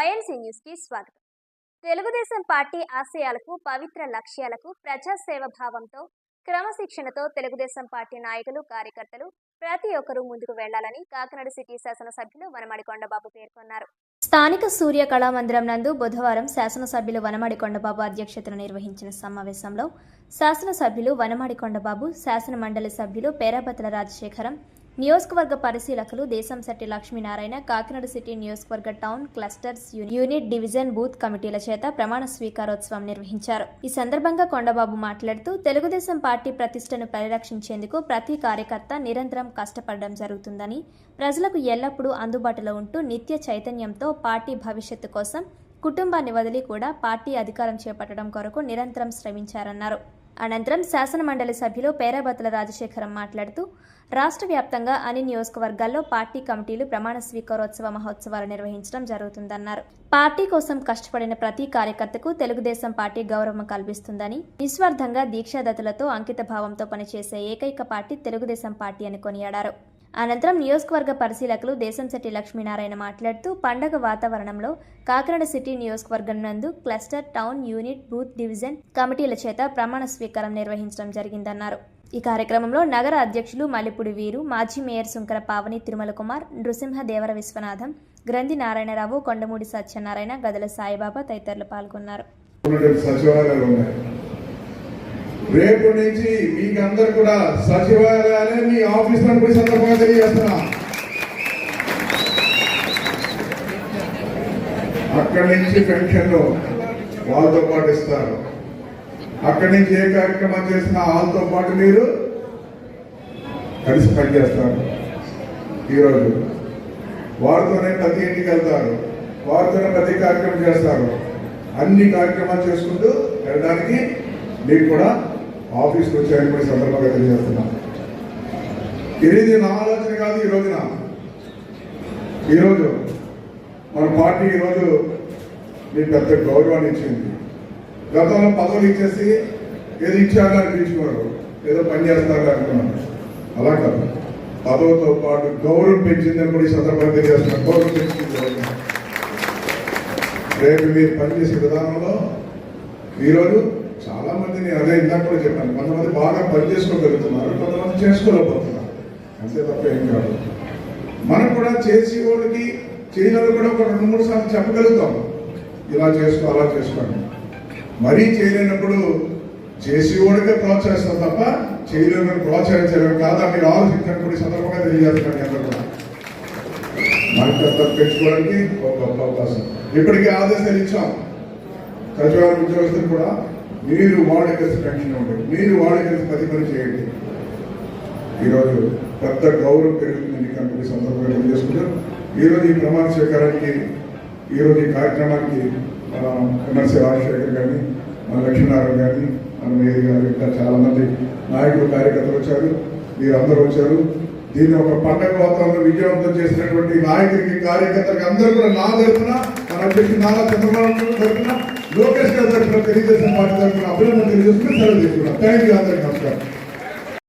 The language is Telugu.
వైఎన్సీ న్యూస్కి స్వాగతం. తెలుగుదేశం పార్టీ ఆశయాలకు పవిత్ర లక్ష్యాలకు ప్రజాసేవ భావంతో క్రమశిక్షణతో తెలుగుదేశం పార్టీ నాయకులు కార్యకర్తలు ప్రతి ఒక్కరూ ముందుకు వెళ్ళాలని కాకినాడ సిటీ శాసనసభ్యులు వనమడి కొండబాబు పేర్కొన్నారు. స్థానిక సూర్య కళామందిరం నందు బుధవారం శాసనసభ్యులు వనమడి కొండబాబు అధ్యక్షతన నిర్వహించిన సమావేశంలో శాసనసభ్యులు వనమడి కొండబాబు శాసన మండలి సభ్యులు పేరాబతుల రాజశేఖరం నియోజకవర్గ పరిశీలకులు దేశంశెట్టి లక్ష్మీనారాయణ కాకినాడ సిటీ నియోజకవర్గ town clusters unit division booth కమిటీల చేత ప్రమాణ స్వీకారోత్సవం నిర్వహించారు. ఈ సందర్భంగా కొండబాబు మాట్లాడుతూ తెలుగుదేశం పార్టీ ప్రతిష్టను పరిరక్షించేందుకు ప్రతి కార్యకర్త నిరంతరం కష్టపడడం జరుగుతుందని ప్రజలకు ఎల్లప్పుడూ అందుబాటులో ఉంటూ నిత్య చైతన్యంతో పార్టీ భవిష్యత్తు కోసం కుటుంబాన్ని వదిలి కూడా పార్టీ అధికారం చేపట్టడం కొరకు నిరంతరం శ్రమించారన్నారు. అనంతరం శాసనమండలి సభ్యులు పేరాబతుల రాజశేఖరం మాట్లాడుతూ రాష్ట్ర వ్యాప్తంగా అన్ని నియోజకవర్గాల్లో పార్టీ కమిటీలు ప్రమాణ స్వీకారోత్సవ మహోత్సవాలు నిర్వహించడం జరుగుతుందన్నారు. పార్టీ కోసం కష్టపడిన ప్రతి కార్యకర్తకు తెలుగుదేశం పార్టీ గౌరవం కల్పిస్తుందని నిస్వార్థంగా దీక్షాదతులతో అంకిత భావంతో పనిచేసే ఏకైక పార్టీ తెలుగుదేశం పార్టీ అని కొనియాడారు. అనంతరం నియోజకవర్గ పరిశీలకులు దేశంశెట్టి లక్ష్మీనారాయణ మాట్లాడుతూ పండగ వాతావరణంలో కాకినాడ సిటీ నియోజకవర్గం నందు cluster town unit booth division కమిటీల చేత ప్రమాణ స్వీకారం నిర్వహించడం జరిగిందన్నారు. ఈ కార్యక్రమంలో నగర అధ్యక్షులు మల్లిపూడి వీరు మాజీ మేయర్ సుంకర పావని తిరుమల కుమార్ నృసింహ దేవర విశ్వనాథం గ్రంథి నారాయణరావు కొండమూడి సత్యనారాయణ గదల సాయిబాబా తదితరులు పాల్గొన్నారు. రేపు నుంచి మీకందరు కూడా సచివాలయాలే మీ ఆఫీస్ కూడా సందర్భంగా తెలియజేస్తున్నా. అక్కడి నుంచి పెన్షన్లు వాళ్ళతో పాటు ఇస్తారు. అక్కడి నుంచి ఏ కార్యక్రమం చేసినా వాళ్ళతో పాటు మీరు కలిసి పనిచేస్తారు. ఈరోజు వారితోనే ప్రతి ఇంటికి వెళ్తారు. వారితోనే ప్రతి కార్యక్రమం చేస్తారు. అన్ని కార్యక్రమాలు చేసుకుంటూ వెళ్ళడానికి మీకు కూడా ఆఫీస్కి వచ్చాయని కూడా సందర్భంగా తెలియజేస్తున్నా. ఇది నా ఆలోచన కాదు ఈ రోజున. ఈరోజు మన పార్టీ ఈరోజు మీ పెద్ద గౌరవాన్ని ఇచ్చింది. గతంలో పదవులు ఇచ్చేసి ఏదో ఇచ్చారు అనిపించుకోరు ఏదో పని చేస్తారు అనుకున్నాను అలా కాదు. పదవుతో పాటు గౌరవం పెంచిందని కూడా ఈ సందర్భంగా తెలియజేస్తున్నాను గౌరవం పెంచింది రేపు మీరు పనిచేసే విధానంలో ఈరోజు చాలా మంది నేను అదే ఇందాక కూడా చెప్పాను. కొంతమంది బాగా పని చేసుకోగలుగుతున్నారు కొంతమంది చేసుకోలేకపోతున్నారు. అంతే తప్ప ఏం కాదు. మనం కూడా చేసి వాళ్ళకి చేయలేదు కూడా ఒక రెండు మూడు సార్లు చెప్పగలుగుతాం. ఇలా చేసుకో అలా చేసుకోండి మరీ చేయలేనప్పుడు చేసేవాడికే ప్రోత్సహిస్తాం తప్ప చేయలేని ప్రోత్సహించలేము కాదా మీరు ఆలోచించండి కూడా సందర్భంగా తెలియజేస్తున్నాను అందరూ కూడా. మనకు పెంచుకోవడానికి ఒక గొప్ప అవకాశం. ఇప్పటికే ఆదేశాలు ఇచ్చాం. సచివాలయ ఉద్యోగస్తులు కూడా మీరు వాళ్ళ కలిసి పెన్షన్ ఇవ్వండి మీరు వాళ్ళ కలిసి పది పని చేయండి. ఈరోజు పెద్ద గౌరవం పెరుగుతుంది కంపెనీ సందర్భంగా తెలియజేసుకుంటారు ఈరోజు ఈ ప్రమాణ స్వీకారానికి ఈరోజు ఈ కార్యక్రమానికి మన ఎమ్మెల్సీ రాజశేఖర్ గారిని మన లక్ష్మీనారాయణ గారిని మన మేరీ గారు ఇంకా చాలామంది నాయకులు కార్యకర్తలు వచ్చారు. మీరందరూ వచ్చారు. దీన్ని ఒక పండగ వాతావరణం విజయవంతం చేసినటువంటి నాయకుడికి కార్యకర్తలకు అందరూ కూడా నా తరఫున మన అధ్యక్షుడు నారా చంద్రబాబు తెలియజేసిన మాట్లాడుతున్న లోకేష్ అభినందన తెలియజేసుకుని సెలవు తీసుకున్నాను థ్యాంక్ యూ అందరికీ. నమస్కారం.